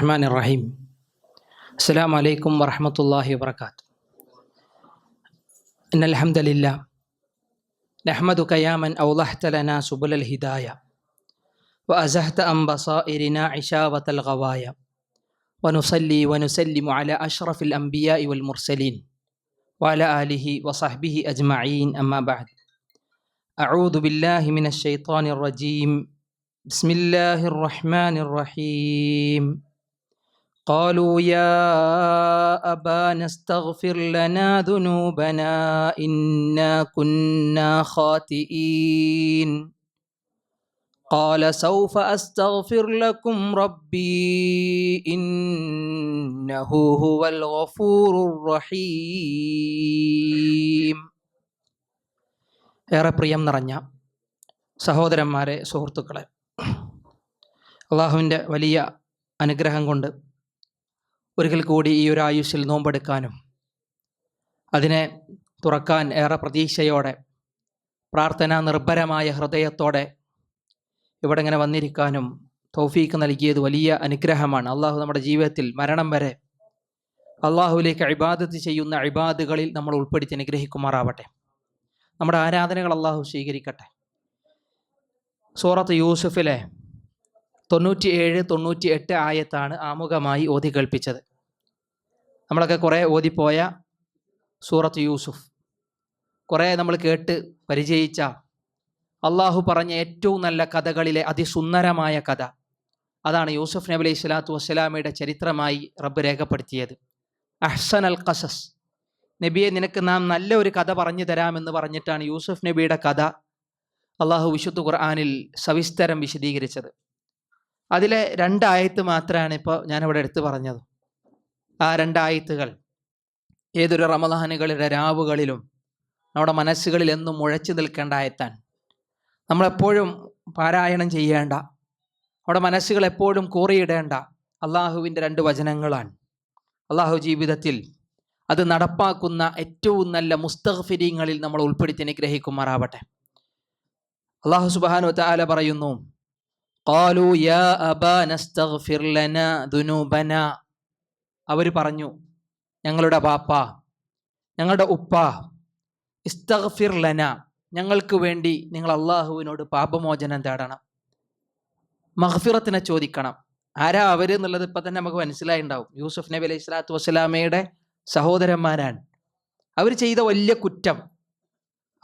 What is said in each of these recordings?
الرحمن الرحيم. السلام عليكم ورحمة الله وبركاته. إن الحمد لله نحمدك يا من أوضحت لنا سبل الهداية وأزهت عن بصائرنا عشاوة الغوايا ونصلي ونسلم على أشرف الأنبياء والمرسلين وعلى آله وصحبه أجمعين. أما بعد أعوذ بالله من الشيطان الرجيم. بسم الله الرحمن الرحيم. قالوا يا أبانا استغفر لنا ذنوبنا إنا كنا خاطئين قال سوف أستغفر لكم ربي إنه هو الغفور الرحيم ഏറെ പ്രിയം നിറഞ്ഞ സഹോദരന്മാരെ സുഹൃത്തുക്കളെ അള്ളാഹുവിൻ്റെ വലിയ അനുഗ്രഹം കൊണ്ട് ഒരിക്കൽ കൂടി ഈ ഒരു ആയുസ്സിൽ നോമ്പെടുക്കാനും അതിനെ തുറക്കാൻ ഏറെ പ്രതീക്ഷയോടെ പ്രാർത്ഥന നിർഭരമായ ഹൃദയത്തോടെ ഇവിടെ ഇങ്ങനെ വന്നിരിക്കാനും തൗഫീക്ക് നൽകിയത് വലിയ അനുഗ്രഹമാണ്. അള്ളാഹു നമ്മുടെ ജീവിതത്തിൽ മരണം വരെ അള്ളാഹുവിലേക്ക് അഴിബാദത്ത് ചെയ്യുന്ന അഴിബാദുകളിൽ നമ്മൾ ഉൾപ്പെടുത്തി അനുഗ്രഹിക്കുമാറാവട്ടെ. നമ്മുടെ ആരാധനകൾ അള്ളാഹു സ്വീകരിക്കട്ടെ. സൂറത്ത് യൂസുഫിലെ തൊണ്ണൂറ്റി ഏഴ് തൊണ്ണൂറ്റി എട്ട് ആയത്താണ് ആമുഖമായി ഓതി കേൾപ്പിച്ചത് നമ്മളൊക്കെ കുറേ ഓതിപ്പോയ സൂറത്ത് യൂസുഫ്. കുറേ നമ്മൾ കേട്ട് പരിചയിച്ച അള്ളാഹു പറഞ്ഞ ഏറ്റവും നല്ല കഥകളിലെ അതിസുന്ദരമായ കഥ. അതാണ് യൂസുഫ് നബി അലൈഹി സ്വലാത്തു വസ്സലാമയുടെ ചരിത്രമായി റബ്ബ് രേഖപ്പെടുത്തിയത്. അഹ്സൻ അൽ ഖസസ്. നബിയെ നിനക്ക് നാം നല്ല ഒരു കഥ പറഞ്ഞു തരാമെന്ന് പറഞ്ഞിട്ടാണ് യൂസുഫ് നബിയുടെ കഥ അള്ളാഹു വിശുദ്ധ ഖുർആാനിൽ സവിസ്തരം വിശദീകരിച്ചത്. അതിലെ രണ്ടായത്ത് മാത്രമാണ് ഇപ്പോൾ ഞാനിവിടെ എടുത്തു പറഞ്ഞത്. ആ രണ്ടായത്തുകൾ ഏതൊരു റമദാനുകളുടെ രാവുകളിലും നമ്മുടെ മനസ്സുകളിൽ എന്നും മുഴച്ചു നിൽക്കേണ്ട ആയത്താൻ നമ്മളെപ്പോഴും പാരായണം ചെയ്യേണ്ട നമ്മുടെ മനസ്സുകൾ എപ്പോഴും കോറിയിടേണ്ട അള്ളാഹുവിൻ്റെ രണ്ട് വചനങ്ങളാണ് അള്ളാഹു ജീവിതത്തിൽ അത് നടപ്പാക്കുന്ന ഏറ്റവും നല്ല മുസ്തഗ്ഫിരീങ്ങളിൽ നമ്മൾ ഉൾപ്പെടുത്തി അനുഗ്രഹിക്കുമാറാവട്ടെ അള്ളാഹു സുബാനു താല പറയുന്നു قالوا يا أبانا استغفر لنا ذنوبنا അവർ പറഞ്ഞു ഞങ്ങളുടെ ബാപ്പ ഞങ്ങളുടെ ഉപ്പ ഇസ്തഗ്ഫിർ ലന ഞങ്ങൾക്ക് വേണ്ടി നിങ്ങൾ അള്ളാഹുവിനോട് പാപമോചനം തേടണം മഹഫിറത്തിനെ ചോദിക്കണം. ആരാ അവർ എന്നുള്ളത് ഇപ്പൊ തന്നെ നമുക്ക് മനസ്സിലായി ഉണ്ടാവും യൂസുഫ് നബി അലൈഹി സ്വലാത്തു വസ്സലാമയുടെ സഹോദരന്മാരാണ്. അവർ ചെയ്ത വലിയ കുറ്റം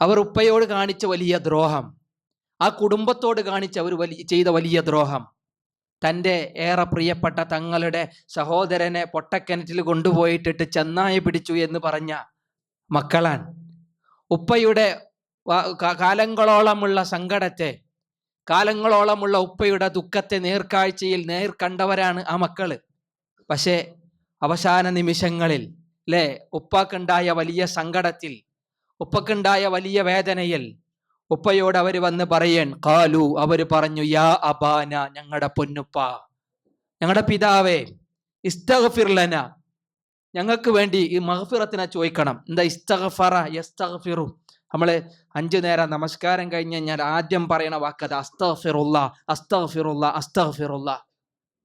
അവർ ഉപ്പയോട് കാണിച്ച വലിയ ദ്രോഹം ആ കുടുംബത്തോട് കാണിച്ച അവർ വലിയ ചെയ്ത വലിയ ദ്രോഹം തന്റെ ഏറെ പ്രിയപ്പെട്ട തങ്ങളുടെ സഹോദരനെ പൊട്ടക്കിണറ്റിൽ കൊണ്ടുപോയിട്ടിട്ട് ചെന്നായി പിടിച്ചു എന്ന് പറഞ്ഞ മക്കളാൻ ഉപ്പയുടെ കാലങ്ങളോളമുള്ള സങ്കടത്തെ കാലങ്ങളോളമുള്ള ഉപ്പയുടെ ദുഃഖത്തെ നേർക്കാഴ്ചയിൽ നേർ കണ്ടവരാണ് ആ മക്കൾ. പക്ഷേ അവസാന നിമിഷങ്ങളിൽ അല്ലേ ഉപ്പാക്കുണ്ടായ വലിയ സങ്കടത്തിൽ ഉപ്പക്കുണ്ടായ വലിയ വേദനയിൽ ഉപ്പയോട് അവർ വന്ന് പറയൻ കാലു അവർ പറഞ്ഞു യാ അബാന ഞങ്ങളുടെ പൊന്നുപ്പ ഞങ്ങളുടെ പിതാവേ ഇസ്തഗഫിർലന ഞങ്ങൾക്ക് വേണ്ടി ഈ മഹഫിറത്തിനെ ചോദിക്കണം. എന്താ ഇസ്തഗഫറ യസ്തഗഫിറു? നമ്മൾ അഞ്ചു നേരം നമസ്കാരം കഴിഞ്ഞ് കഴിഞ്ഞാൽ ആദ്യം പറയണ വാക്കത് അസ്തഗഫിറുള്ള അസ്തഗഫിറുള്ള അസ്തഗഫിറുള്ള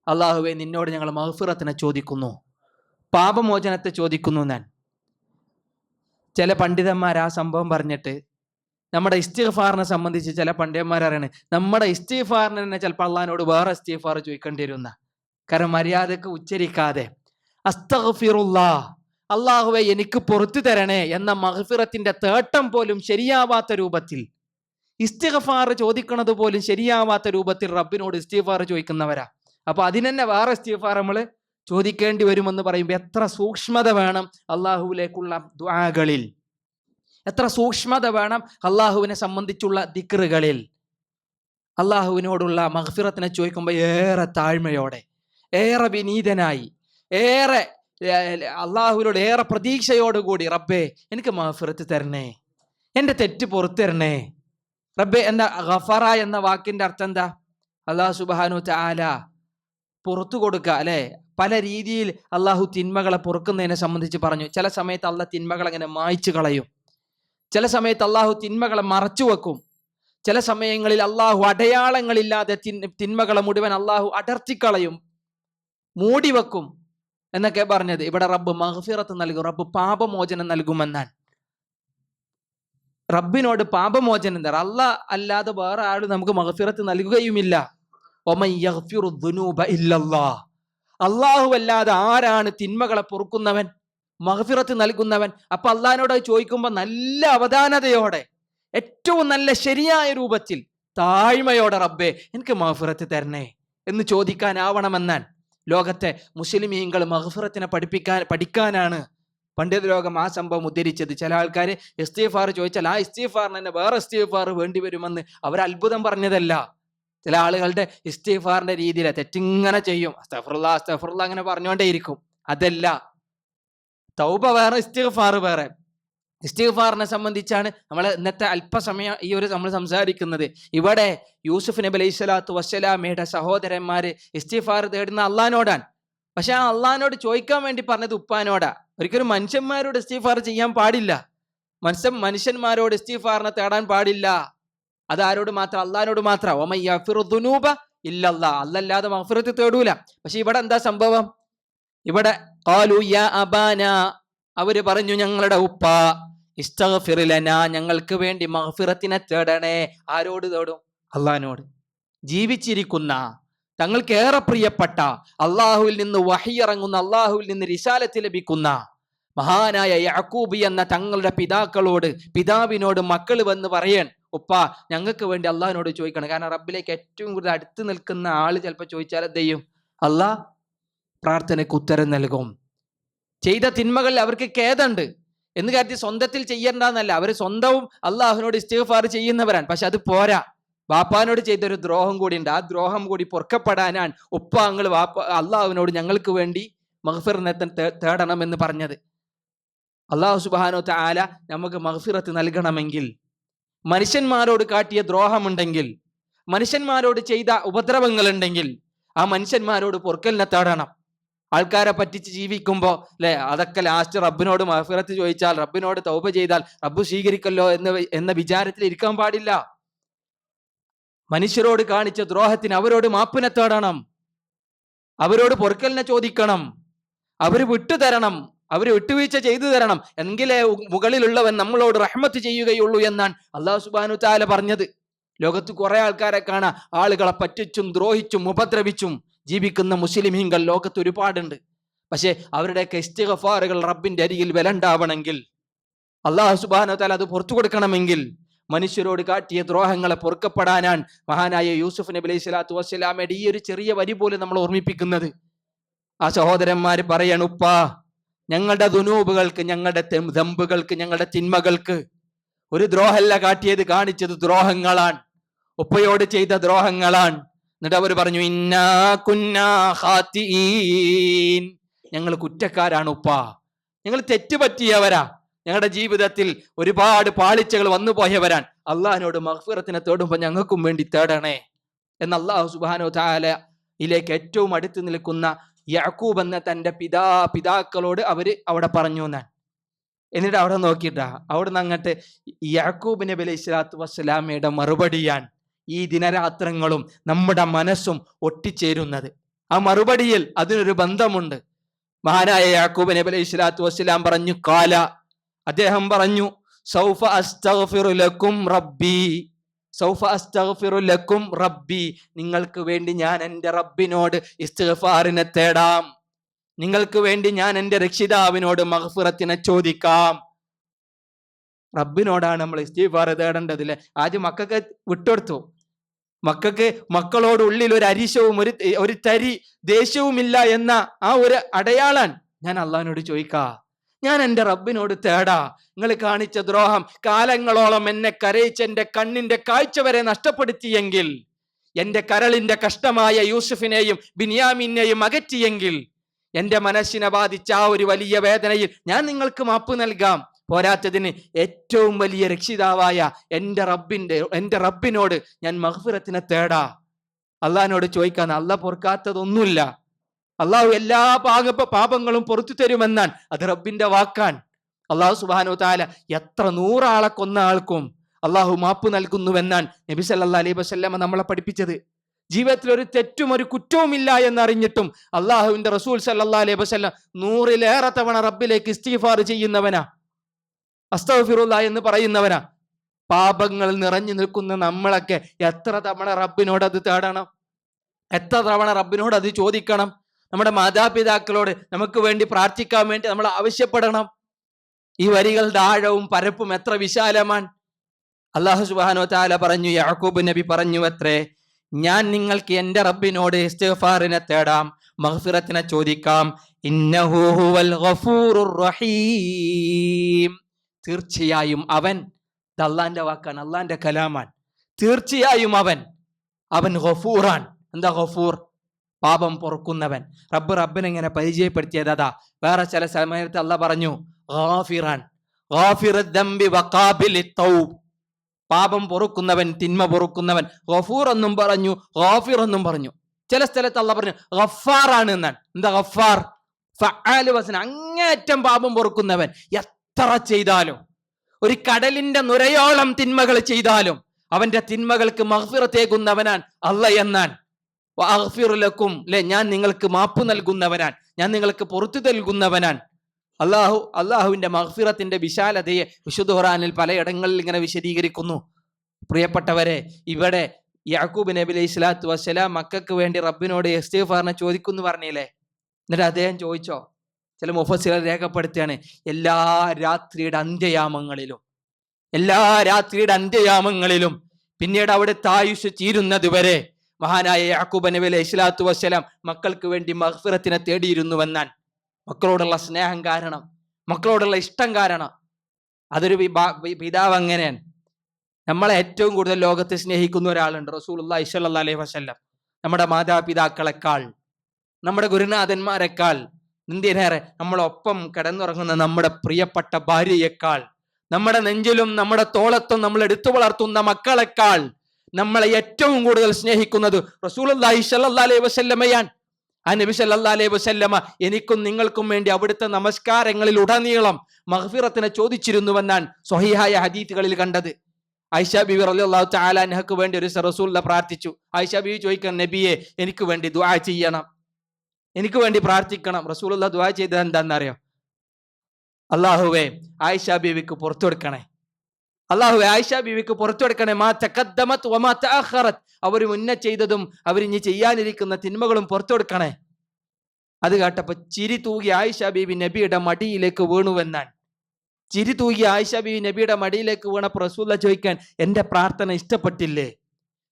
അള്ളാഹുവെ നിന്നോട് ഞങ്ങൾ മഹഫിറത്തിനെ ചോദിക്കുന്നു. പാപമോചനത്തെ ചോദിക്കുന്നു ഞാൻ. ചില പണ്ഡിതന്മാർ ആ സംഭവം പറഞ്ഞിട്ട് നമ്മുടെ ഇസ്തിഫാറിനെ സംബന്ധിച്ച് ചില പണ്ഡിതന്മാർ പറയണേ നമ്മുടെ ഇസ്തിഫാറിന് തന്നെ ചിലപ്പോൾ അള്ളഹാനോട് വേറെ ഇസ്തിഫാർ ചോദിക്കേണ്ടി വരുന്ന കാരണം മര്യാദയ്ക്ക് ഉച്ചരിക്കാതെ അള്ളാഹുവെ എനിക്ക് പുറത്തു തരണേ എന്ന മഹഫിറത്തിന്റെ തേട്ടം പോലും ശരിയാവാത്ത രൂപത്തിൽ ഇസ്തിഗ്ഫാർ ചോദിക്കുന്നത് പോലും ശരിയാവാത്ത രൂപത്തിൽ റബ്ബിനോട് ഇസ്തിഫാർ ചോദിക്കുന്നവരാ. അപ്പൊ അതിനെന്നെ വേറെ ഇസ്തിഫാർ നമ്മൾ ചോദിക്കേണ്ടി വരുമെന്ന് പറയുമ്പോൾ എത്ര സൂക്ഷ്മത വേണം അള്ളാഹുവിലേക്കുള്ള ദ്വാകളിൽ എത്ര സൂക്ഷ്മത വേണം അള്ളാഹുവിനെ സംബന്ധിച്ചുള്ള ദിക്റുകളിൽ. അള്ളാഹുവിനോടുള്ള മഹഫിറത്തിനെ ചോദിക്കുമ്പോൾ ഏറെ താഴ്മയോടെ ഏറെ വിനീതനായി ഏറെ അള്ളാഹുവിനോട് ഏറെ പ്രതീക്ഷയോടുകൂടി റബ്ബേ എനിക്ക് മഹഫിറത്ത് തരണേ എന്റെ തെറ്റ് പുറത്തു തരണേ. റബ്ബേ എന്താ ഗഫറ എന്ന വാക്കിന്റെ അർത്ഥം എന്താ? അള്ളാഹു സുബാനു ചാല പുറത്തു കൊടുക്കുക അല്ലെ? പല രീതിയിൽ അള്ളാഹു തിന്മകളെ പൊറുക്കുന്നതിനെ സംബന്ധിച്ച് പറഞ്ഞു. ചില സമയത്ത് അള്ളാഹ് തിന്മകളെങ്ങനെ മായ്ച്ചു കളയും. ചില സമയത്ത് അള്ളാഹു തിന്മകളെ മറച്ചു വെക്കും. ചില സമയങ്ങളിൽ അള്ളാഹു അടയാളങ്ങളില്ലാതെ തിന്മകളെ മുഴുവൻ അള്ളാഹു അടർത്തിക്കളയും. മൂടി വെക്കും. എന്നൊക്കെ പറഞ്ഞത്. ഇവിടെ റബ്ബ് മഹഫിറത്ത് നൽകും. റബ്ബ് പാപമോചനം നൽകുമെന്നാണ്. റബ്ബിനോട് പാപമോചനം തരാം. അല്ല അല്ലാതെ വേറെ ആൾ നമുക്ക് മഹഫിറത്ത് നൽകുകയുമില്ല. ഇല്ലല്ലാ. അള്ളാഹു അല്ലാതെ ആരാണ് തിന്മകളെ പൊറുക്കുന്നവൻ? മഹഫിറത്ത് നൽകുന്നവൻ. അപ്പൊ അള്ളഹാനോട് ചോദിക്കുമ്പോൾ നല്ല അവധാനതയോടെ ഏറ്റവും നല്ല ശരിയായ രൂപത്തിൽ താഴ്മയോടെ റബ്ബേ എനിക്ക് മഹഫിറത്ത് തരണേ എന്ന് ചോദിക്കാനാവണമെന്നാൻ ലോകത്തെ മുസ്ലിമീങ്ങൾ മഹഫിറത്തിനെ പഠിപ്പിക്കാൻ പഠിക്കാനാണ് പണ്ഡിത ലോകം ആ സംഭവം ഉദ്ധരിച്ചത്. ചില ആൾക്കാർ ഇസ്തീഫാർ ചോദിച്ചാൽ ആ ഇസ്തീഫാറിന് തന്നെ വേറെ ഇസ്തീഫാർ വേണ്ടി വരുമെന്ന് അവർ അത്ഭുതം പറഞ്ഞതല്ല. ചില ആളുകളുടെ ഇസ്തീഫാറിന്റെ രീതിയിൽ തെറ്റിങ്ങനെ ചെയ്യും. അസ്തഫറുള്ള അസ്തഫറുള്ള അങ്ങനെ പറഞ്ഞുകൊണ്ടേയിരിക്കും. അതല്ല തൗബ വേറെ ഇസ്തിഗ്ഫാർ വേറെ. ഇസ്തിഗ്ഫാറിനെ സംബന്ധിച്ചാണ് നമ്മൾ ഇന്നത്തെ അല്പസമയം ഈ ഒരു നമ്മൾ സംസാരിക്കുന്നത്. ഇവിടെ യൂസുഫ് നബി അലൈഹി സ്വലാത്തു വസ്സലാമയുടെ സഹോദരന്മാര് ഇസ്തിഗ്ഫാർ തേടുന്ന അള്ളഹാനോടാണ്. പക്ഷെ ആ അള്ളഹാനോട് ചോദിക്കാൻ വേണ്ടി പറഞ്ഞത് ഉപ്പാനോടാ. ഒരിക്കലും മനുഷ്യന്മാരോട് ഇസ്തിഫാർ ചെയ്യാൻ പാടില്ല. മനുഷ്യൻ മനുഷ്യന്മാരോട് ഇസ്തിഗ്ഫാറിനെ തേടാൻ പാടില്ല. അത് ആരോട് മാത്രം? അള്ളഹാനോട് മാത്രം. ഒമയ്യൂബ ഇല്ലല്ലാ. അല്ലല്ലാതെ മഹഫിറത്ത് തേടൂല. പക്ഷെ ഇവിടെ എന്താ സംഭവം? ഇവിടെ ഖാലു യാ അബാന അവർ പറഞ്ഞു ഞങ്ങളുടെ ഉപ്പ ഇസ്തഗ്ഫിർ ലനാ ഞങ്ങൾക്ക് വേണ്ടി മഹഫിറത്തിനെ തേടണേ ആരോട് തേടും? അള്ളഹാനോട്. ജീവിച്ചിരിക്കുന്ന തങ്ങൾക്ക് ഏറെ പ്രിയപ്പെട്ട അള്ളാഹുവിൽ നിന്ന് വഹിയിറങ്ങുന്ന അള്ളാഹുവിൽ നിന്ന് റിശാലത്ത് ലഭിക്കുന്ന മഹാനായ യാക്കൂബി എന്ന തങ്ങളുടെ പിതാക്കളോട് പിതാവിനോട് മക്കൾ വന്ന് പറയൺ ഉപ്പ ഞങ്ങൾക്ക് വേണ്ടി അള്ളാഹിനോട് ചോദിക്കണം. കാരണം റബ്ബിലേക്ക് ഏറ്റവും കൂടുതൽ അടുത്ത് നിൽക്കുന്ന ആൾ ചിലപ്പോൾ ചോദിച്ചാൽ എന്ത് ചെയ്യും? അള്ളാഹ് പ്രാർത്ഥനയ്ക്ക് ഉത്തരം നൽകും. ചെയ്ത തിന്മകളിൽ അവർക്ക് ഖേദമുണ്ട്. എന്ന് കരുതി സ്വന്തത്തിൽ ചെയ്യണ്ടെന്നല്ല. അവർ സ്വന്തവും അള്ളാഹുവിനോട് ഇസ്തിഫാർ ചെയ്യുന്നവരാണ്. പക്ഷെ അത് പോരാ. വാപ്പാനോട് ചെയ്തൊരു ദ്രോഹം കൂടി ഉണ്ട് ആ ദ്രോഹം കൂടി പൊറുക്കപ്പെടാനാണ് ഉപ്പാങ്ങൾ വാപ്പ അള്ളാഹുവിനോട് ഞങ്ങൾക്ക് വേണ്ടി മഹഫിറിനെത്തൻ തേടണമെന്ന് പറഞ്ഞത്. അള്ളാഹു സുബാനോ താല നമുക്ക് മഹഫിറത്ത് നൽകണമെങ്കിൽ മനുഷ്യന്മാരോട് കാട്ടിയ ദ്രോഹമുണ്ടെങ്കിൽ മനുഷ്യന്മാരോട് ചെയ്ത ഉപദ്രവങ്ങളുണ്ടെങ്കിൽ ആ മനുഷ്യന്മാരോട് പൊറുക്കലിനെ തേടണം. ആൾക്കാരെ പറ്റിച്ച് ജീവിക്കുമ്പോൾ അല്ലെ അതൊക്കെ ലാസ്റ്റ് റബ്ബിനോട് മഹഫിറത്ത് ചോദിച്ചാൽ റബ്ബിനോട് തൗപ ചെയ്താൽ റബ്ബ് സ്വീകരിക്കല്ലോ എന്ന് എന്ന വിചാരത്തിൽ ഇരിക്കാൻ പാടില്ല. മനുഷ്യരോട് കാണിച്ച ദ്രോഹത്തിന് അവരോട് മാപ്പിനെ തേടണം അവരോട് പൊറുക്കലിനെ ചോദിക്കണം. അവർ വിട്ടുതരണം അവർ വിട്ടുവീഴ്ച ചെയ്തു തരണം. എങ്കിലേ മുകളിലുള്ളവൻ നമ്മളോട് റഹ്മത്ത് ചെയ്യുകയുള്ളൂ എന്നാണ് അള്ളാഹു സുബാനു താല പറഞ്ഞത്. ലോകത്ത് കുറെ ആൾക്കാരെ കാണാം. ആളുകളെ പറ്റിച്ചും ദ്രോഹിച്ചും ഉപദ്രവിച്ചും ജീവിക്കുന്ന മുസ്ലിമീങ്ങൾ ലോകത്ത് ഒരുപാടുണ്ട് പക്ഷേ അവരുടെയൊക്കെ ഇസ്തിഗഫാറുകൾ റബ്ബിന്റെ അരികിൽ വില ഉണ്ടാവണമെങ്കിൽ അള്ളാഹു സുബാനോ താല അത് പുറത്തു കൊടുക്കണമെങ്കിൽ മനുഷ്യരോട് കാട്ടിയ ദ്രോഹങ്ങളെ പൊറുക്കപ്പെടാനാണ് മഹാനായ യൂസുഫ് നബി അലൈഹി സ്വലാത്തു വസ്സലാമയുടെ ഈ ഒരു ചെറിയ വരി പോലും നമ്മൾ ഓർമ്മിപ്പിക്കുന്നത്. ആ സഹോദരന്മാർ പറയാണ് ഉപ്പാ ഞങ്ങളുടെ ദുനൂബുകൾക്ക് ഞങ്ങളുടെ ദമ്പുകൾക്ക് ഞങ്ങളുടെ തിന്മകൾക്ക് ഒരു ദ്രോഹമല്ല കാട്ടിയത് കാണിച്ചത് ദ്രോഹങ്ങളാണ്. ഉപ്പയോട് ചെയ്ത ദ്രോഹങ്ങളാണ്. എന്നിട്ട് അവർ പറഞ്ഞു ഇന്നാ കുന്നാ ഞങ്ങൾ കുറ്റക്കാരാണ് ഉപ്പ. ഞങ്ങൾ തെറ്റ് പറ്റിയവരാ ഞങ്ങളുടെ ജീവിതത്തിൽ ഒരുപാട് പാളിച്ചകൾ വന്നു പോയവരാൻ അള്ളാഹിനോട് മഹ്ഫിറത്തിനെ തേടുമ്പോൾ ഞങ്ങൾക്കും വേണ്ടി തേടണേ. എന്ന് അള്ളാഹു സുബാനോ താല ഇതിലേക്ക് ഏറ്റവും അടുത്ത് നിൽക്കുന്ന യാക്കൂബ് എന്ന തന്റെ പിതാ പിതാക്കളോട് അവർ അവിടെ പറഞ്ഞു എന്നാണ്. എന്നിട്ട് അവിടെ നോക്കിയിട്ടാ അവിടെ നിന്ന് അങ്ങോട്ട് യാക്കൂബ് നബി അലൈഹി സ്വലാത്തു വസ്സലാമയുടെ മറുപടിയാണ് ഈ ദിനരാത്രങ്ങളും നമ്മുടെ മനസ്സും ഒട്ടിച്ചേരുന്നത്. ആ മറുപടിയിൽ അതിനൊരു ബന്ധമുണ്ട്. മഹാനായ യാക്കൂബ് നബി അലൈഹി സ്വലാത്തു വസ്സലാം പറഞ്ഞു കാല അദ്ദേഹം പറഞ്ഞു സൗഫ ലക്കും റബ്ബി. സൗഫ ലക്കും റബ്ബി. നിങ്ങൾക്ക് വേണ്ടി ഞാൻ എന്റെ റബ്ബിനോട് ഇസ്തിഗ്ഫാറിനെ തേടാം. നിങ്ങൾക്ക് വേണ്ടി ഞാൻ എന്റെ രക്ഷിതാവിനോട് മഹഫിറത്തിനെ ചോദിക്കാം. റബ്ബിനോടാണ് നമ്മൾ ഇസ്തിഗ്ഫാർ തേടേണ്ടത് അല്ലേ ആദ്യം മക്കൾക്ക് വിട്ടുകൊടുത്തു മക്കൾക്ക് മക്കളോട് ഉള്ളിൽ ഒരു അരിശവും ഒരു ഒരു തരി ദേഷ്യവുമില്ല എന്ന ആ ഒരു അടയാളാൻ ഞാൻ അള്ളഹാനോട് ചോദിക്കാ. ഞാൻ എന്റെ റബ്ബിനോട് തേടാ. നിങ്ങൾ കാണിച്ച ദ്രോഹം കാലങ്ങളോളം എന്നെ കരയിച്ച് എന്റെ കണ്ണിന്റെ കാഴ്ച വരെ നഷ്ടപ്പെടുത്തിയെങ്കിൽ എന്റെ കരളിന്റെ കഷ്ടമായ യൂസുഫിനെയും ബിനിയാമിനെയും അകറ്റിയെങ്കിൽ എന്റെ മനസ്സിനെ ബാധിച്ച ആ ഒരു വലിയ വേദനയിൽ ഞാൻ നിങ്ങൾക്ക് മാപ്പ് നൽകാം. പോരാത്തതിന് ഏറ്റവും വലിയ രക്ഷിതാവായ എന്റെ റബ്ബിന്റെ എന്റെ റബ്ബിനോട് ഞാൻ മഹഫിറത്തിനെ തേടാ. അള്ളഹാനോട് ചോദിക്കാൻ അല്ല പൊറുക്കാത്തതൊന്നുമില്ല. അള്ളാഹു എല്ലാ പാക പാപങ്ങളും പൊറത്തു തരുമെന്നാണ് അത് റബ്ബിന്റെ വാക്കാൻ അള്ളാഹു സുബാനോ താല എത്ര നൂറാളെ കൊന്ന ആൾക്കും അള്ളാഹു മാപ്പ് നൽകുന്നുവെന്നാണ് നബി സല്ലാ അലൈബ് വസ്ല്ലമ്മ നമ്മളെ പഠിപ്പിച്ചത്. ജീവിതത്തിൽ ഒരു തെറ്റും ഒരു കുറ്റവും ഇല്ല എന്നറിഞ്ഞിട്ടും അള്ളാഹുവിന്റെ റസൂൽ സല്ലാ അലൈഹി വസ്ല്ലാം നൂറിലേറെ തവണ റബ്ബിലേക്ക് ഇസ്തീഫാർ ചെയ്യുന്നവനാ. അസ്തഫിറുല്ല എന്ന് പറയുന്നവനാ. പാപങ്ങൾ നിറഞ്ഞു നിൽക്കുന്ന നമ്മളൊക്കെ എത്ര തവണ റബ്ബിനോട് അത് തേടണം? എത്ര തവണ റബ്ബിനോട് അത് ചോദിക്കണം? നമ്മുടെ മാതാപിതാക്കളോട് നമുക്ക് വേണ്ടി പ്രാർത്ഥിക്കാൻ വേണ്ടി നമ്മൾ ആവശ്യപ്പെടണം. ഈ വരികളുടെ ആഴവും പരപ്പും എത്ര വിശാലമാണ്. അള്ളാഹു സുബാനോ താല പറഞ്ഞു യാക്കൂബ് നബി പറഞ്ഞു അത്രേ ഞാൻ നിങ്ങൾക്ക് എന്റെ റബ്ബിനോട് ഇസ്തിഗ്ഫാറിനെ തേടാം മഹ്ഫിറത്തിനെ ചോദിക്കാം. ഇന്നഹു ഹുവൽ ഗഫൂറുർ റഹീം. തീർച്ചയായും അവൻ അള്ളാന്റെ വാക്കാണ് അള്ളാന്റെ കലാമാണ് തീർച്ചയായും അവൻ അവൻ ഹഫൂറാൻ എന്താ ഹഫൂർ പാപം പൊറുക്കുന്നവൻ. റബ്ബ് റബ്ബിനെ എങ്ങനെ പരിചയപ്പെടുത്തിയത് അതാ വേറെ ചില സമയത്ത് അല്ല പറഞ്ഞു പാപം പൊറുക്കുന്നവൻ തിന്മ പൊറുക്കുന്നവൻ. ഗഫൂർ എന്നും പറഞ്ഞു ഗാഫിർ എന്നും പറഞ്ഞു. ചില സ്ഥലത്ത് അല്ല പറഞ്ഞു ഗഫാർ ആണ് എന്നാണ്. എന്താ ഗഫാർ? അങ്ങേറ്റം പാപം പൊറുക്കുന്നവൻ. എത്ര ചെയ്താലും ഒരു കടലിന്റെ നുരയോളം തിന്മകൾ ചെയ്താലും അവന്റെ തിന്മകൾക്ക് മഹ്ഫിറത്തേകുന്നവനാൻ അല്ല എന്നാൻ അഹ്ഫിറുലക്കും അല്ലെ ഞാൻ നിങ്ങൾക്ക് മാപ്പ് നൽകുന്നവനാൻ ഞാൻ നിങ്ങൾക്ക് പുറത്തു നൽകുന്നവനാൻ. അള്ളാഹു അള്ളാഹുവിന്റെ മഹ്ഫിറത്തിന്റെ വിശാലതയെ വിശുദ്ധ ഖുറാനിൽ പലയിടങ്ങളിൽ ഇങ്ങനെ വിശദീകരിക്കുന്നു. പ്രിയപ്പെട്ടവരെ ഇവിടെ യാക്കൂബ് നബി അലൈഹി സ്വലാത്തു വസ്സലാം മക്കൾക്ക് വേണ്ടി റബ്ബിനോട് എസ്തീഫാറിനെ ചോദിക്കുന്നു പറഞ്ഞില്ലേ? എന്നിട്ട് അദ്ദേഹം ചോദിച്ചോ? ചില മുഫസികൾ രേഖപ്പെടുത്തുകയാണ് എല്ലാ രാത്രിയുടെ അന്ത്യയാമങ്ങളിലും എല്ലാ രാത്രിയുടെ അന്ത്യയാമങ്ങളിലും പിന്നീട് അവിടെ തായുഷ് തീരുന്നത് വരെ മഹാനായ യാക്കൂബ് നബി അലൈഹി സ്വലാത്തു വസ്സലാം മക്കൾക്ക് വേണ്ടി മഹ്ഫിറത്തിനെ തേടിയിരുന്നുവെന്നാൻ മക്കളോടുള്ള സ്നേഹം കാരണം മക്കളോടുള്ള ഇഷ്ടം കാരണം അതൊരു പിതാവ് അങ്ങനെയാണ്. നമ്മളെ ഏറ്റവും കൂടുതൽ ലോകത്തെ സ്നേഹിക്കുന്ന ഒരാളുണ്ട് റസൂൽ അള്ളാഹി അലൈഹി വസ്ല്ലാം. നമ്മുടെ മാതാപിതാക്കളെക്കാൾ നമ്മുടെ ഗുരുനാഥന്മാരെക്കാൾ എന്തിനേറെ നമ്മളൊപ്പം കിടന്നുറങ്ങുന്ന നമ്മുടെ പ്രിയപ്പെട്ട ഭാര്യയെക്കാൾ നമ്മുടെ നെഞ്ചിലും നമ്മുടെ തോളത്തും നമ്മൾ എടുത്തു വളർത്തുന്ന മക്കളെക്കാൾ നമ്മളെ ഏറ്റവും കൂടുതൽ സ്നേഹിക്കുന്നത് റസൂൽ അള്ളാഹി അലൈഹി ആ നബി സല്ലാ അലൈഹി വസല്ലമ എനിക്കും നിങ്ങൾക്കും വേണ്ടി അവിടുത്തെ നമസ്കാരങ്ങളിൽ ഉടനീളം മഹ്ഫിറത്തിനെ ചോദിച്ചിരുന്നുവെന്നാണ് സ്വഹിഹായ ഹദീത്തുകളിൽ കണ്ടത്. ആയിഷ ബിബി റളിയല്ലാഹു തആല അൻഹക്ക് വേണ്ടി ഒരു റസൂല്ല പ്രാർത്ഥിച്ചു. ആയിഷ ബിബി ചോദിക്കാൻ നബിയെ എനിക്ക് വേണ്ടി ദുആ ചെയ്യണം. എനിക്ക് വേണ്ടി പ്രാർത്ഥിക്കണം. റസൂലുള്ള ദുആ ചെയ്തത് എന്താണെന്നറിയോ അള്ളാഹുവേ ആയിഷ ബീവിക്ക് പുറത്തു കൊടുക്കണേ അള്ളാഹുവെ ആയിഷ ബീവിക്ക് പുറത്തു കൊടുക്കണേ മാ തക്കദ്ദമത് വമാ തഅഖറത്. അവർ മുന്നേ ചെയ്തതും അവർ ഇനി ചെയ്യാനിരിക്കുന്ന തിന്മകളും പുറത്തു കൊടുക്കണേ അത് കേട്ടപ്പോ ചിരി തൂകി ആയിഷ ബീവി നബിയുടെ മടിയിലേക്ക് വീണുവെന്നാൽ ചിരി തൂകി ആയിഷ ബീവി നബിയുടെ മടിയിലേക്ക് വീണപ്പോ റസൂല്ല ചോദിക്കാൻ എന്റെ പ്രാർത്ഥന ഇഷ്ടപ്പെട്ടില്ലേ?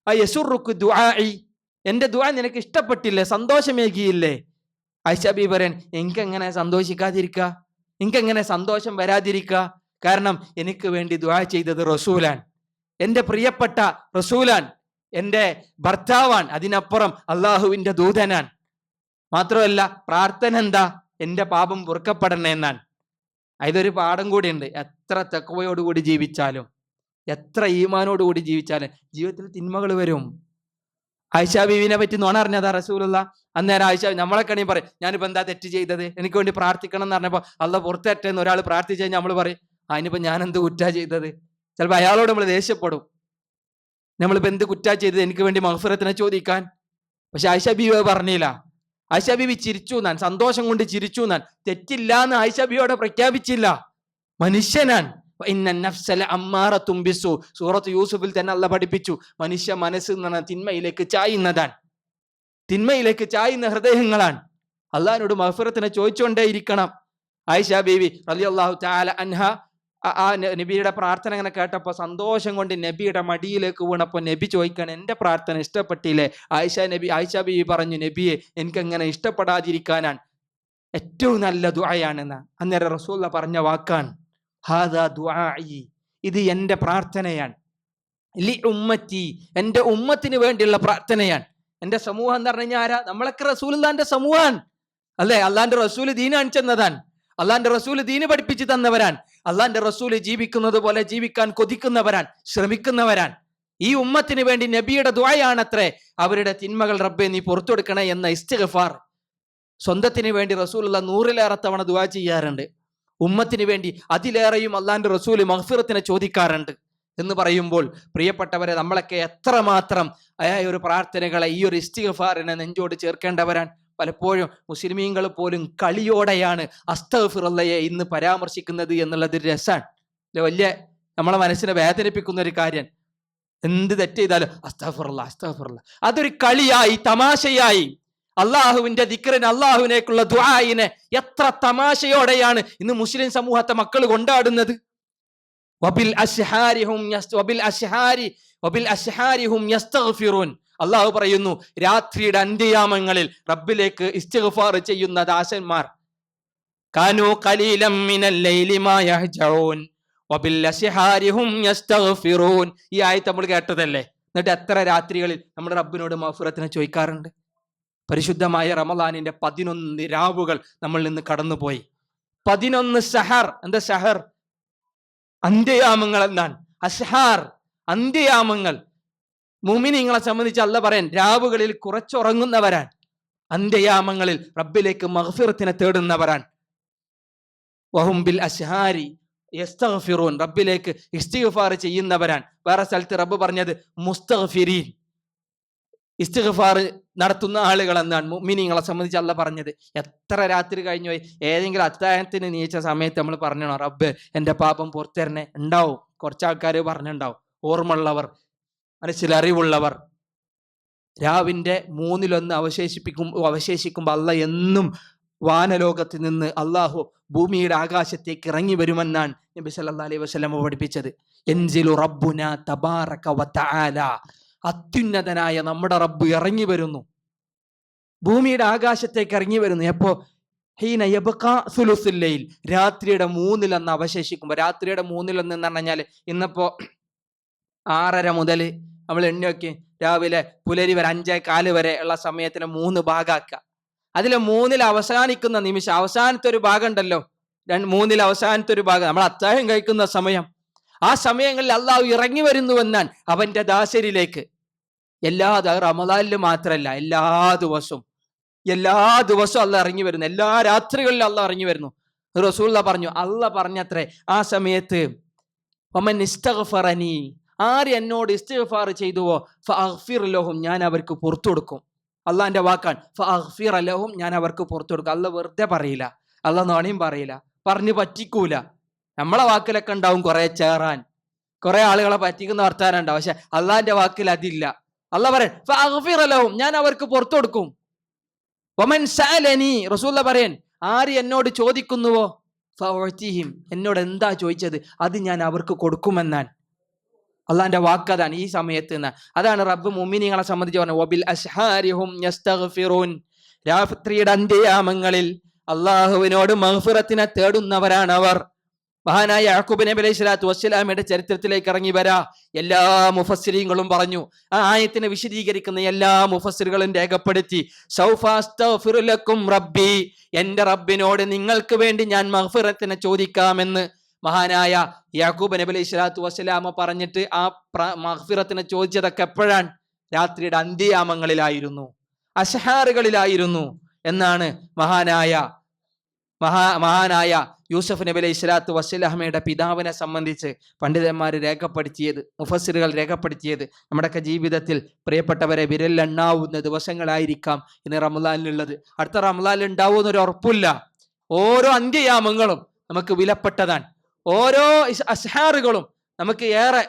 ആ യസുറുക്ക് ദുആഇ. എന്റെ ദുആ നിനക്ക് ഇഷ്ടപ്പെട്ടില്ലേ? സന്തോഷമേകിയില്ലേ? പറയാൻ എനിക്കെങ്ങനെ സന്തോഷിക്കാതിരിക്കുക എനിക്കെങ്ങനെ സന്തോഷം വരാതിരിക്കുക കാരണം എനിക്ക് വേണ്ടി ദുആ ചെയ്തത് റസൂലാൻ. എന്റെ പ്രിയപ്പെട്ട റസൂലാൻ എന്റെ ഭർത്താവാൻ അതിനപ്പുറം അള്ളാഹുവിന്റെ ദൂതനാൻ. മാത്രമല്ല പ്രാർത്ഥന എന്താ? എന്റെ പാപം പൊറുക്കപ്പെടണേ എന്നാൻ. അതൊരു പാഠം കൂടിയുണ്ട്. എത്ര തെക്കവയോടുകൂടി ജീവിച്ചാലും എത്ര ഈമാനോടുകൂടി ജീവിച്ചാലും ജീവിതത്തിൽ തിന്മകൾ വരും. ആയിഷ ബീവിനെ പറ്റി നോണ അറിഞ്ഞതാ റസൂലുള്ള? അന്നേരം ആയിഷ നമ്മളെ കണി പറയും ഞാനിപ്പോ എന്താ തെറ്റ് ചെയ്തത്? എനിക്ക് വേണ്ടി പ്രാർത്ഥിക്കണം എന്ന് പറഞ്ഞപ്പോ അല്ല പുറത്തേറ്റെന്ന് ഒരാൾ പ്രാർത്ഥിച്ചു കഴിഞ്ഞാൽ നമ്മൾ പറയും അതിനിപ്പോ ഞാൻ എന്ത് കുറ്റാ ചെയ്തത്? ചിലപ്പോൾ അയാളോട് നമ്മൾ ദേഷ്യപ്പെടും. നമ്മളിപ്പോ എന്ത് കുറ്റാ ചെയ്തത്? എനിക്ക് വേണ്ടി മഹഫുറത്തിനെ ചോദിക്കാൻ. പക്ഷെ ആയിഷ ബീവി പറഞ്ഞില്ല. ആയിഷ ബീവി ചിരിച്ചു ഞാൻ സന്തോഷം കൊണ്ട് ചിരിച്ചു ഞാൻ തെറ്റില്ല എന്ന് ആയിഷ ബീവിയോടെ പ്രഖ്യാപിച്ചില്ല. അമ്മാറ തുമ്പിസു സൂറത്ത് യൂസുഫിൽ തന്നെ അല്ല പഠിപ്പിച്ചു. മനുഷ്യ മനസ്സ് തിന്മയിലേക്ക് ചായുന്നതാണ്. തിന്മയിലേക്ക് ചായുന്ന ഹൃദയങ്ങളാണ്. അള്ളഹാനോട് മഹഫിറത്തിനെ ചോദിച്ചുകൊണ്ടേയിരിക്കണം. ആയിഷ ബീവി റളിയല്ലാഹു തആല അൻഹ ആ- ആ നബിയുടെ പ്രാർത്ഥന ഇങ്ങനെ കേട്ടപ്പോൾ സന്തോഷം കൊണ്ട് നബിയുടെ മടിയിലേക്ക് വീണപ്പോൾ നബി ചോദിക്കണം എന്റെ പ്രാർത്ഥന ഇഷ്ടപ്പെട്ടില്ലേ? ആയിഷ നബി ആയിഷ ബീവി പറഞ്ഞു നബിയെ എനിക്കങ്ങനെ ഇഷ്ടപ്പെടാതിരിക്കാനാണ് ഏറ്റവും നല്ല ദുആയാണെന്ന്. അന്നേരം റസൂല്ല പറഞ്ഞ വാക്കാണ്. ഹാദാ ദുആഇ. ഇത് എന്റെ പ്രാർത്ഥനയാണ്. ലി ഉമ്മത്തി. എന്റെ ഉമ്മത്തിന് വേണ്ടിയുള്ള പ്രാർത്ഥനയാണ്. എന്റെ സമൂഹം എന്ന് പറഞ്ഞു കഴിഞ്ഞാൽ ആരാ? നമ്മളൊക്കെ റസൂലിന്റെ സമൂഹമാണ്. അല്ലേ? അള്ളാന്റെ റസൂൽ ദീൻ ചെന്നതാണ് അള്ളാന്റെ റസൂൽ ദീന് പഠിപ്പിച്ചു തന്നവരാൻ അള്ളാന്റെ റസൂൽ ജീവിക്കുന്നത് പോലെ ജീവിക്കാൻ കൊതിക്കുന്നവരാൻ ശ്രമിക്കുന്നവരാണ്. ഈ ഉമ്മത്തിന് വേണ്ടി നബിയുടെ ദ്വായാണത്രേ അവരുടെ തിന്മകൾ റബ്ബെ നീ പുറത്തു കൊടുക്കണേ എന്ന ഇസ്തിഗഫാർ. സ്വന്തത്തിന് വേണ്ടി റസൂലുള്ള നൂറിലേറെ തവണ ദുആ ചെയ്യാറുണ്ട്. ഉമ്മത്തിന് വേണ്ടി അതിലേറെയും അള്ളാന്റെ റസൂൽ മഹ്ഫിറത്തിനെ ചോദിക്കാറുണ്ട് എന്ന് പറയുമ്പോൾ പ്രിയപ്പെട്ടവരെ നമ്മളൊക്കെ എത്രമാത്രം ഒരു പ്രാർത്ഥനകളെ ഈ ഒരു ഇസ്തിഗഫാറിനെ നെഞ്ചോട് ചേർക്കേണ്ടവരാണ്. പലപ്പോഴും മുസ്ലിമീങ്ങൾ പോലും കളിയോടെയാണ് അസ്തഫിറല്ലയെ ഇന്ന് പരാമർശിക്കുന്നത് എന്നുള്ളത് രസമാണ് വലിയ നമ്മളെ മനസ്സിനെ വേദനിപ്പിക്കുന്ന ഒരു കാര്യം. എന്ത് തെറ്റ് ചെയ്താലും അസ്തഫിറുള്ള അസ്തഫിറുള്ള അതൊരു കളിയായി തമാശയായി അള്ളാഹുവിന്റെ ദിക്റിന് അള്ളാഹുവിനേക്കുള്ള ദ്വായിനെ എത്ര തമാശയോടെയാണ് ഇന്ന് മുസ്ലിം സമൂഹത്തെ മക്കൾ കൊണ്ടാടുന്നത്. വബിൽ വബിൽ അള്ളാഹു പറയുന്നു രാത്രിയുടെ അന്ത്യയാമങ്ങളിൽ റബ്ബിലേക്ക് ഇസ്തിഗ്ഫാർ ചെയ്യുന്ന ദാസന്മാർ കാനു ലൈലി മാ വബിൽ യസ്തഗ്ഫിറൂൻ. ഈ ആയത്ത് നമ്മൾ കേട്ടതല്ലേ? എന്നിട്ട് എത്ര രാത്രികളിൽ നമ്മുടെ റബ്ബിനോട് മഫുറത്തിനെ ചോദിക്കാറുണ്ട്? പരിശുദ്ധമായ റമദാനിന്റെ പതിനൊന്ന് രാവുകൾ നമ്മൾ നിന്ന് കടന്നുപോയി. പതിനൊന്ന് സഹർ എന്താ സഹർ അന്ത്യയാമങ്ങൾ എന്നാണ്. അസ്ഹാർ അന്ത്യയാമങ്ങൾ മുമിനിങ്ങളെ സംബന്ധിച്ച് അല്ല പറയാൻ രാവുകളിൽ കുറച്ചുറങ്ങുന്നവരാൻ അന്ത്യയാമങ്ങളിൽ റബ്ബിലേക്ക് മഹഫിറത്തിനെ തേടുന്നവരാൻ വഹുംബിൽ അസ്ഹാരി യസ്തഗ്ഫിറൂൻ റബ്ബിലേക്ക് ഇസ്തിഗ്ഫാർ ചെയ്യുന്നവരാൻ വേറെ സ്ഥലത്ത് റബ്ബ് പറഞ്ഞത് മുസ്തഗ്ഫിരീൻ. ഇസ്തിഗ്ഫാർ നടത്തുന്ന ആളുകൾ എന്നാണ് മുഅ്മിനീങ്ങളെ സംബന്ധിച്ച് അല്ല പറഞ്ഞത്. എത്ര രാത്രി കഴിഞ്ഞു പോയി. ഏതെങ്കിലും അത്താഴത്തിന് നീച്ച സമയത്ത് നമ്മൾ പറഞ്ഞോ റബ്ബ് എന്റെ പാപം പുറത്തരണേ. ഉണ്ടാവും. കുറച്ച് ആൾക്കാർ പറഞ്ഞിട്ടുണ്ടാവും. ഓർമ്മയുള്ളവർ മനസ്സിൽ അറിവുള്ളവർ. രാവിന്റെ മൂന്നിലൊന്ന് അവശേഷിപ്പിക്കും അവശേഷിക്കുമ്പോൾ അല്ല എന്നും വാനലോകത്ത് നിന്ന് അള്ളാഹു ഭൂമിയുടെ ആകാശത്തേക്ക് ഇറങ്ങി വരുമെന്നാണ് നബി സല്ലാ അലൈഹി വസ്ലമ പഠിപ്പിച്ചത്. എൻജിലു റബ്ബുന തബാറക വതആല അത്യുന്നതനായ നമ്മുടെ റബ്ബ് ഇറങ്ങി വരുന്നു. ഭൂമിയുടെ ആകാശത്തേക്ക് ഇറങ്ങി വരുന്നു. എപ്പോ? ഹീന യബ്ഖാ സുലുസുൽ ലൈൽ. രാത്രിയുടെ മൂന്നിലൊന്ന് അവശേഷിക്കുമ്പോൾ രാത്രിയുടെ മൂന്നിലൊന്ന് എന്ന് പറഞ്ഞാൽ ഇന്നിപ്പോ ആറര മുതൽ നമ്മൾ എണ്ണി രാവിലെ പുലരി വരെ അഞ്ചേ കാൽ വരെ ഉള്ള സമയത്തിന് മൂന്ന് ഭാഗാക്കുക അതിലെ മൂന്നിൽ അവസാനിക്കുന്ന നിമിഷം അവസാനത്തെ ഒരു ഭാഗം ഉണ്ടല്ലോ രണ്ട് മൂന്നിൽ അവസാനത്തെ ഒരു ഭാഗം. നമ്മൾ അത്താഴം കഴിക്കുന്ന സമയം. ആ സമയങ്ങളിൽ അള്ളാഹു ഇറങ്ങി വരുന്നുവെന്നാൻ അവന്റെ ദാസരിലേക്ക് എല്ലാ ദ- മാത്രമല്ല എല്ലാ ദിവസവും. എല്ലാ ദിവസവും അല്ല ഇറങ്ങി വരുന്നു. എല്ലാ രാത്രികളിലും അല്ല ഇറങ്ങി വരുന്നു. റസൂല്ല പറഞ്ഞു അല്ല പറഞ്ഞത്രേ ആ സമയത്ത് ഒമൻ ഇസ്തഗ്ഫറനി ആര് എന്നോട് ഇസ്തിഗ്ഫാർ ചെയ്തുവോ ഫിർ ലോഹും ഞാൻ അവർക്ക് പുറത്തു കൊടുക്കും. അള്ളാന്റെ വാക്കാൻ ഫിർ ലഹും ഞാൻ അവർക്ക് പുറത്തു കൊടുക്കും. അല്ല വെറുതെ പറയില്ല. അല്ല നാണയും പറയില്ല. പറഞ്ഞു പറ്റിക്കൂല. നമ്മളെ വാക്കിലൊക്കെ ഉണ്ടാവും കുറെ ചേറാൻ. കുറെ ആളുകളെ പറ്റിക്കുന്ന വർത്താനം ഉണ്ടാവും. പക്ഷെ അള്ളാന്റെ വാക്കിൽ അതില്ല. അല്ല പറയാൻ ഫഅഗ്ഫിർ ലഹും ഞാൻ അവർക്ക് പുറത്തു കൊടുക്കും. ഒമൻ സാലനി റസൂല്ല പറയൻ ആര് എന്നോട് ചോദിക്കുന്നുവോ? ഫഅഉതിഹിം എന്നോട് എന്താ ചോദിച്ചത്? അത് ഞാൻ അവർക്ക് കൊടുക്കുമെന്നാൻ അള്ളാന്റെ വാക്കതാണ് ഈ സമയത്ത് നിന്ന്. അതാണ് റബ്ബ് മുമിനിങ്ങളെ സംബന്ധിച്ച് പറഞ്ഞത്. ഒബിൽ രാത്രിയുടെ അന്ത്യയാമങ്ങളിൽ അള്ളാഹുവിനോട് മഹ്ഫിറത്തിനെ തേടുന്നവരാണ് അവർ മഹാനായ യാക്കൂബ് നബി അലൈഹി സ്വലാത്തു വസ്സലാമയുടെ ചരിത്രത്തിലേക്ക് ഇറങ്ങി വരാ. എല്ലാ മുഫസ്സിരീങ്ങളും പറഞ്ഞു. ആ ആയത്തിനെ വിശദീകരിക്കുന്ന എല്ലാ മുഫസ്സിറുകളും രേഖപ്പെടുത്തി. സൗഫാസ്തഫിറുലക്കും റബ്ബി. എന്റെ റബ്ബിനോട് നിങ്ങൾക്ക് വേണ്ടി ഞാൻ മഹ്ഫിറത്തിനെ ചോദിക്കാമെന്ന് മഹാനായ യാക്കൂബ് നബി അലൈഹി സ്വലാത്തു വസ്സലാമ പറഞ്ഞിട്ട് ആ മഹ്ഫിറത്തിനെ ചോദിച്ചതൊക്കെ എപ്പോഴാണ്? രാത്രിയുടെ അന്ത്യയാമങ്ങളിലായിരുന്നു അഷഹാറുകളിലായിരുന്നു എന്നാണ് മഹാനായ മഹാ മഹാനായ യൂസഫ് നബി അലൈഹി സ്വലാത്തു വസ്സലാമയുടെ പിതാവിനെ സംബന്ധിച്ച് പണ്ഡിതന്മാർ രേഖപ്പെടുത്തിയത് മുഫസ്സിറുകൾ രേഖപ്പെടുത്തിയത് നമ്മുടെയൊക്കെ ജീവിതത്തിൽ പ്രിയപ്പെട്ടവരെ വിരലെണ്ണാവുന്ന ദിവസങ്ങളായിരിക്കാം ഇന്ന് റമദാനിലുള്ളത്. അടുത്ത റമദാനിൽ ഉണ്ടാവുമെന്നൊരു ഉറപ്പില്ല ഓരോ അന്ത്യയാമങ്ങളും നമുക്ക് വിലപ്പെട്ടതാണ്. ഓരോ അസ്ഹാറുകളും നമുക്ക് ഏറെ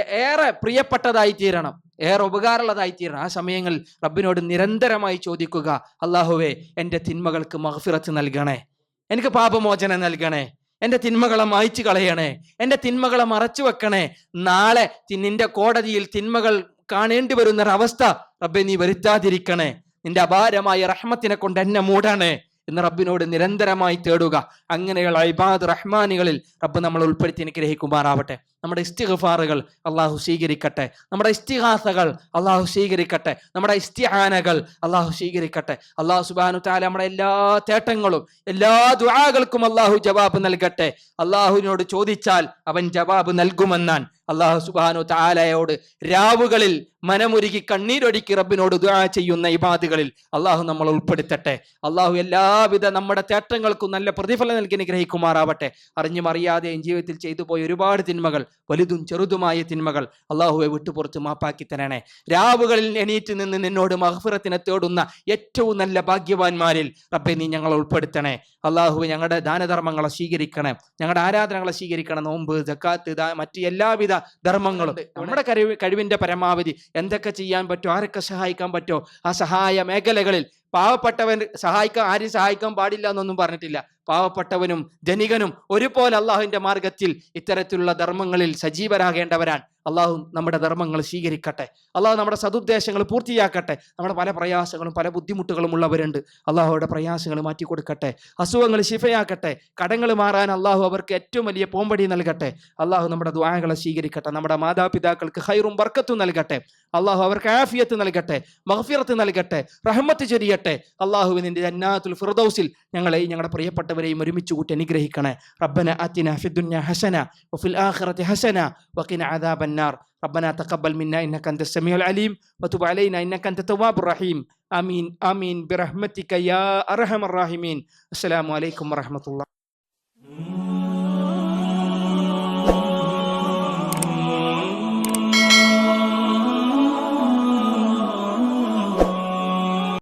ഏറെ പ്രിയപ്പെട്ടതായി തീരണം. ഏറെ ഉപകാരമുള്ളതായി തീരണം. ആ സമയങ്ങളിൽ റബ്ബിനോട് നിരന്തരമായി ചോദിക്കുക അള്ളാഹുവേ എന്റെ തിന്മകൾക്ക് മഹഫിറത്ത് നൽകണേ. എനിക്ക് പാപമോചനം നൽകണേ. എന്റെ തിന്മകളെ മായ്ച്ചു കളയണേ. എന്റെ തിന്മകളെ മറച്ചു വെക്കണേ. നാളെ നിന്റെ കോടതിയിൽ തിന്മകൾ കാണേണ്ടി വരുന്ന ഒരവസ്ഥ റബ്ബെ നീ വരുത്താതിരിക്കണേ. നിന്റെ അപാരമായ റഹ്മത്തിനെ കൊണ്ട് എന്നെ മൂടണേ എന്ന് റബ്ബിനോട് നിരന്തരമായി തേടുക. അങ്ങനെയുള്ള ഇബാദ് റഹ്മാനികളിൽ റബ്ബ് നമ്മൾ ഉൾപ്പെടുത്തി അനുഗ്രഹിക്കുമാറാവട്ടെ. നമ്മുടെ ഇസ്തിഗഫാറുകൾ അള്ളാഹു സ്വീകരിക്കട്ടെ. നമ്മുടെ ഇസ്തിഹാസകൾ അള്ളാഹു സ്വീകരിക്കട്ടെ. നമ്മുടെ ഇസ്തിഹാനകൾ അള്ളാഹു സ്വീകരിക്കട്ടെ. അള്ളാഹു സുബാനു താല നമ്മുടെ എല്ലാ തേട്ടങ്ങളും എല്ലാ ദുആകൾക്കും അള്ളാഹു ജവാബ് നൽകട്ടെ. അള്ളാഹുവിനോട് ചോദിച്ചാൽ അവൻ ജവാബ് നൽകുമെന്നാൻ അള്ളാഹു സുബാനു താലയോട് രാവുകളിൽ മനമുരുകി കണ്ണീരൊഴുക്കി റബ്ബിനോട് ദുആ ചെയ്യുന്ന ഇബാദുകളിൽ അള്ളാഹു നമ്മൾ ഉൾപ്പെടുത്തട്ടെ. അള്ളാഹു എല്ലാവിധ നമ്മുടെ തേട്ടങ്ങൾക്കും നല്ല പ്രതിഫലം നൽകി അനുഗ്രഹിക്കുമാറാവട്ടെ. അറിഞ്ഞും അറിയാതെയും ജീവിതത്തിൽ ചെയ്തു പോയ ഒരുപാട് തിന്മകൾ വലുതും ചെറുതുമായ തിന്മകൾ അള്ളാഹുവെ വിട്ടുപുറത്ത് മാപ്പാക്കി തരണേ. രാവുകളിൽ എണീറ്റ് നിന്ന് നിന്നോട് മഹഫിറത്തിനെ തേടുന്ന ഏറ്റവും നല്ല ഭാഗ്യവാന്മാരിൽ റബ്ബെ നീ ഞങ്ങളെ ഉൾപ്പെടുത്തണേ. അള്ളാഹു ഞങ്ങളുടെ ദാനധർമ്മങ്ങളെ സ്വീകരിക്കണേ. ഞങ്ങളുടെ ആരാധനകളെ സ്വീകരിക്കണം. നോമ്പ് ജക്കാത്ത് മറ്റ് എല്ലാവിധ ധർമ്മങ്ങളും. നമ്മുടെ കഴിവ് കഴിവിന്റെ പരമാവധി. എന്തൊക്കെ ചെയ്യാൻ പറ്റുമോ ആരൊക്കെ സഹായിക്കാൻ പറ്റുമോ ആ സഹായ മേഖലകളിൽ പാവപ്പെട്ടവൻ സഹായിക്കാൻ ആരും സഹായിക്കാൻ പാടില്ല എന്നൊന്നും പറഞ്ഞിട്ടില്ല. പാവപ്പെട്ടവനും ധനികനും ഒരുപോലെ അള്ളാഹുവിന്റെ മാർഗത്തിൽ ഇത്തരത്തിലുള്ള ധർമ്മങ്ങളിൽ സജീവരാകേണ്ടവരാണ്. അള്ളാഹു നമ്മുടെ ധർമ്മങ്ങൾ സ്വീകരിക്കട്ടെ. അള്ളാഹു നമ്മുടെ സതുദ്ദേശങ്ങൾ പൂർത്തിയാക്കട്ടെ. നമ്മുടെ പല പ്രയാസങ്ങളും പല ബുദ്ധിമുട്ടുകളും ഉള്ളവരുണ്ട്. അള്ളാഹുവിടെ പ്രയാസങ്ങൾ മാറ്റി കൊടുക്കട്ടെ അസുഖങ്ങൾ ശിഫയാക്കട്ടെ. കടങ്ങൾ മാറാൻ അള്ളാഹു അവർക്ക് ഏറ്റവും വലിയ പോംപടി നൽകട്ടെ. അള്ളാഹു നമ്മുടെ ദ്വായകളെ സ്വീകരിക്കട്ടെ. നമ്മുടെ മാതാപിതാക്കൾക്ക് ഹൈറും ബർക്കത്തും നൽകട്ടെ. അള്ളാഹു അവർക്ക് ആഫിയത്ത് നൽകട്ടെ. മഹഫിറത്ത് നൽകട്ടെ. റഹ്മത്ത് ചൊരിയട്ടെ. അള്ളാഹുവിൻ്റെ ജന്നാത്തുൽ ഫിർദൗസിൽ ഞങ്ങളെയും ഞങ്ങളുടെ പ്രിയപ്പെട്ടവരെയും ഒരുമിച്ച് കൂട്ടി അനുഗ്രഹിക്കണേ റബ്ബന അത്തിന ഫിദ്ദുന്യ ഹസന വഫിൽ ആഖിറതി ഹസന വഖിന അദാബൻ നാർ ربنا تقبل منا انك انت السميع العليم وتب علينا انك انت التواب الرحيم امين امين برحمتك يا ارحم الراحمين السلام عليكم ورحمه الله